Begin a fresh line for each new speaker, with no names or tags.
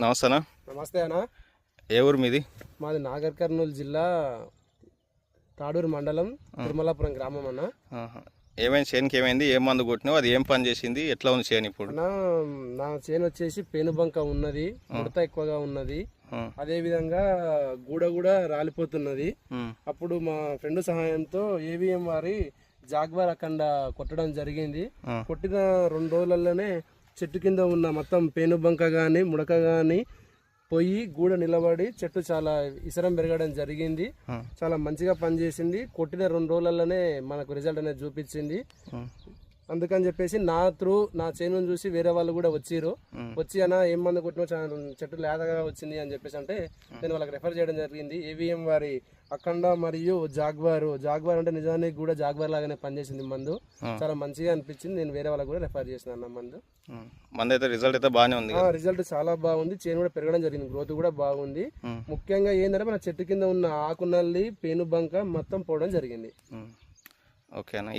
నమస్తేనా
నమస్తే అన్న.
ఏ ఊరు మీది?
మాది నాగర్ కర్నూలు జిల్లా తాడూరు మండలం తిరుమలాపురం గ్రామం అన్న.
ఏమైంది? చేనుకి ఏమైంది? ఏం మందు కొట్టినావు? అది ఏం పని చేసింది? ఎట్లా ఉంది చేను ఇప్పుడు?
అన్న నా చేను వచ్చేసి పేనుబంక ఉన్నది ముడత ఎక్కువగా ఉన్నది. అదే విధంగా గూడ కూడా రాలిపోతున్నది. అప్పుడు మా ఫ్రెండ్ సహాయంతో ఏవిఎం వారి జాగ్వార్ అఖండ కొట్టడం జరిగింది. కొట్టిన రెండు రోజులలోనే చెట్టు కింద ఉన్న మొత్తం పేనుబంక కానీ ముడక కానీ పోయి గూడ నిలబడి చెట్టు చాలా ఇసరం పెరగడం జరిగింది. చాలా మంచిగా పనిచేసింది కొట్టిన రెండు రోజులలోనే మనకు రిజల్ట్ అనేది చూపించింది. అందుకని చెప్పేసి నా త్రూ నా చేనుని చూసి వేరే వాళ్ళు కూడా వచ్చిర్రు.
ఉమ్.
వచ్చి అన్న ఏం మంది కొట్టినా చెట్టు లేతగా వచ్చింది అని చెప్పేసి అంటే నేను వాళ్ళకి రెఫర్ చేయడం జరిగింది. ఏవిఎం వారి అఖండ మరియు జాగ్వారు. జాగ్వార్ అంటే నిజానికి కూడా జాగ్వార్ లాగానే పనిచేసింది మందు. చాలా మంచిగా అనిపించింది. నేను వేరే వాళ్ళకి కూడా రెఫర్ చేసిన అన్న మందు.
అయితే రిజల్ట్ అయితే బాగానే ఉంది
రిజల్ట్ చాలా బాగుంది. చేను కూడా పెరగడం జరిగింది. గ్రోత్ కూడా బాగుంది. ముఖ్యంగా ఏంటంటే మన చెట్టు కింద ఉన్న ఆకు నల్లి పేను బంక మొత్తం పోవడం జరిగింది.
ఓకేనా ఈ